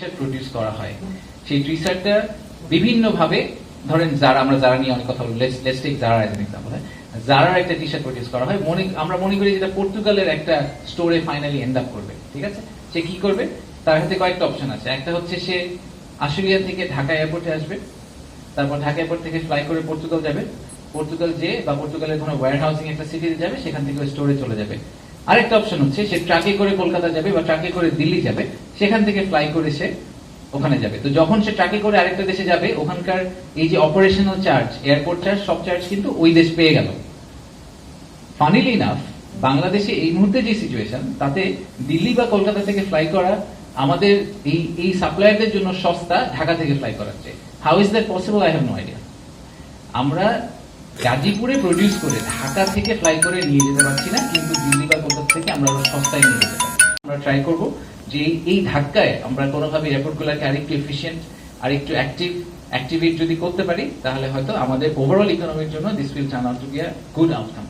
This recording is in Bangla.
শার্ট প্রডিউস করা হয়। সেই টি শার্টটা বিভিন্ন ভাবে ধরেন যারা, আমরা যারা নিয়ে অনেক কথা বলি লেটস টেক যারা এজ এক্সাম্পল যারার একটা টি শার্ট প্রডিউস করা হয়। মনে, আমরা মনে করি যেটা পর্তুগালের একটা স্টোরে ফাইনালি এন্ড আপ করবে, ঠিক আছে? সে কি করবে? তার হাতে কয়েকটা অপশন আছে। একটা হচ্ছে সে আশুলিয়া থেকে ঢাকা এয়ারপোর্টে আসবে, তারপর ঢাকা এয়ারপোর্ট থেকে ফ্লাই করে পর্তুগাল যাবে। পর্তুগাল যে বা পর্তুগালের কোনো ওয়্যার হাউসিং একটা সিটিতে যাবে, সেখান থেকে স্টোরে চলে যাবে। আরেকটা অপশন হচ্ছে সে ট্রাকে করে কলকাতা যাবে বা ট্রাকে করে দিল্লি যাবে, সেখান থেকে ফ্লাই করে সে ওখানে যাবে। তো যখন সে ট্রাকে করে আরেকটা দেশে যাবে, ওখানকার এই যে অপারেশনাল চার্জ এয়ারপোর্ট চার্জ সব চার্জ কিন্তু ওই দেশ পেয়ে গেল। ফানিলি ইনাফ বাংলাদেশে এই মুহূর্তে যে সিচুয়েশন তাতে দিল্লি বা কলকাতা থেকে ফ্লাই করা আমাদের এই এই সাপ্লায়ারদের জন্য সস্তা, ঢাকা থেকে ফ্লাই করাচ্ছে how is that possible I have no idea আমরা গাজীপুরে প্রডিউস করে ঢাকা থেকে ফ্লাই করে নিয়ে যেতে পারছি না, কিন্তু থেকে আমরা সস্তায় নিয়ে যেতে পারি। আমরা ট্রাই করব যে এই- এই ধাক্কায় আমরা কোনোভাবে এয়ারপোর্টগুলোকে আরেকটু এফিসিয়েন্ট আরেকটু অ্যাক্টিভ অ্যাক্টিভেট যদি করতে পারি, তাহলে হয়তো আমাদের ওভারঅল ইকোনমির জন্য this will turn out to be a good outcome